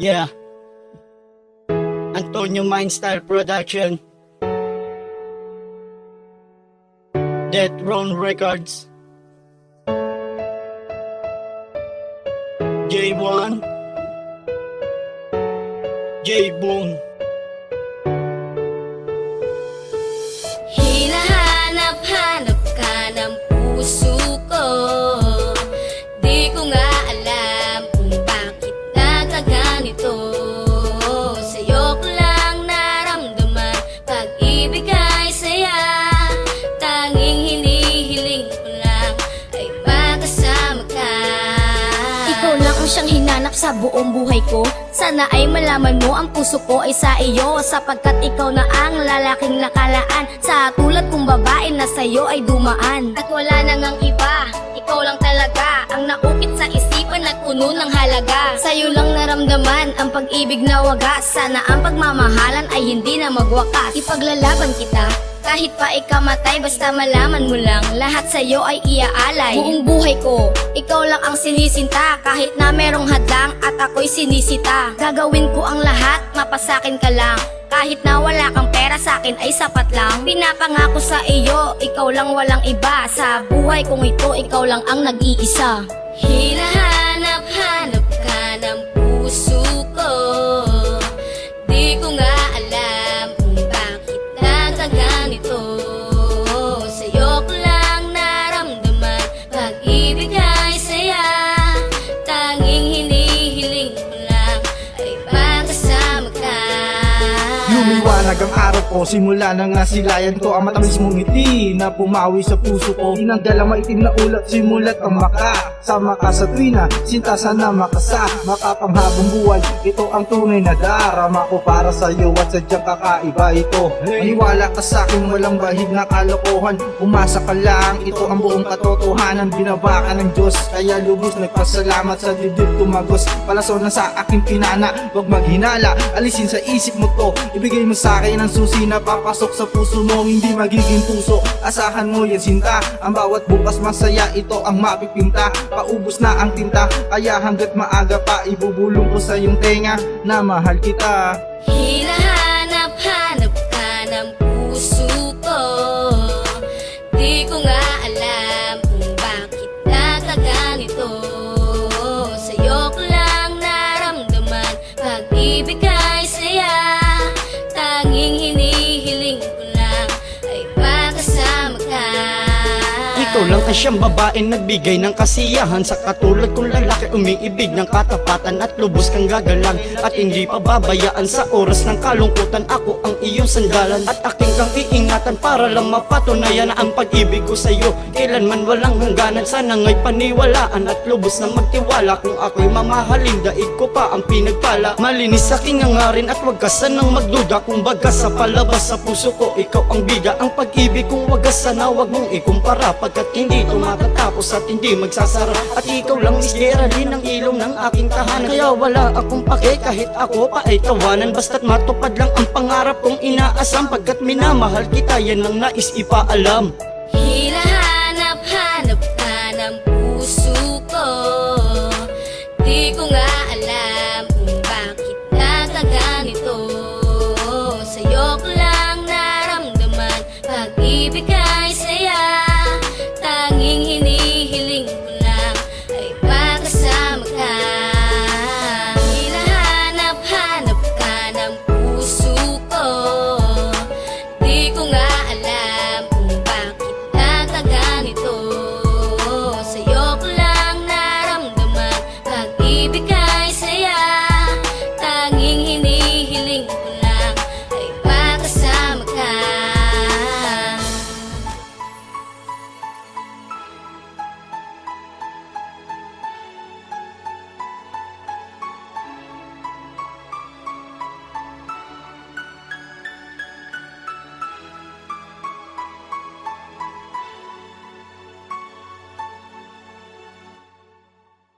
Yeah. Antonio Mindstyle Production. Death Throne Records. J1. J Boone. Siyang hinanap sa buong buhay ko. Sana ay malaman mo ang puso ko ay sa iyo Sapagkat ikaw na ang lalaking nakalaan. Sa tulad kong babae na sa'yo ay dumaan. At wala nang ang iba, ikaw lang talaga Ang naukit sa isipan at puno ng halaga. Sa'yo lang naramdaman ang pag-ibig na wagas. Sana ang pagmamahalan ay hindi na magwakas. Ipaglalaban kita kahit pa ikamatay, basta malaman mo lang Lahat sa'yo ay iaalay. Buong buhay ko, ikaw lang ang sinisinta. Kahit na merong hadlang at ako'y sinisita. Gagawin ko ang lahat, mapasakin ka lang. Kahit na wala kang pera sa akin ay sapat lang. Pinapangako sa iyo, ikaw lang walang iba. Sa buhay kong ito, ikaw lang ang nag-iisa. Hinahanap-hanap Ay magkasama ka ang araw ko, simula na nga silayan ko Ang matamis mong ngiti na pumawi sa puso ko. Tinanggal ang maitim na ulat, simulat ang maka. Sama ka sa tuwina, sinta sana makasa. Makapanghabang buhay, ito ang tunay na darama ko Para sa iyo at sadyang kakaiba ito. Maniwala ka sa akin, walang bahid na kalokohan. Umasa ka lang, ito ang buong katotohanan. Binaba ka ng Diyos, kaya lubos nagpasalamat sa dibdib tumagos. Palaso na sa aking pinana, wag maghinala. Alisin sa isip mo to, ibigay mo sa akin ang susi na papasok sa puso mo Hindi magiging puso, asahan mo yan sinta. Ang bawat bukas masaya, ito ang mapipinta. Paubos na ang tinta, kaya hanggat maaga pa Ibubulong ko sa iyong tenga na mahal kita. Hinahanap-hanap ka ng puso ko. Di ko nga Ikaw lang ang siyang babae nagbigay ng kasiyahan. Sa katulad kong lalaki umiibig ng katapatan At lubos kang gagalang. At hindi pababayaan sa oras ng kalungkutan Ako ang iyong sandalan. At aking kang iingatan Para lang mapatunayan na ang pag-ibig ko sa'yo. Kailanman walang hangganan Sana nga'y paniwalaan At lubos na magtiwala. Kung ako'y mamahalin Daig ko pa ang pinagpala Malinis aking hangarin At wag ka sanang magduda. Kung baga sa palabas sa puso ko Ikaw ang bida. Ang pag-ibig kong wagas sana Wag mong ikumpara. Pagkat hindi ito matatapos At hindi magsasara. At ikaw lang Miss Geraldine Ang ilong ng aking tahanan. Kaya wala akong pake Kahit ako pa ay tawanan. Basta't matupad lang ang pangarap kong inaasam. Pagkat minamahal kita Yan ang nais ipaalam. Hinahanap-hanap ka ng puso ko. Di ko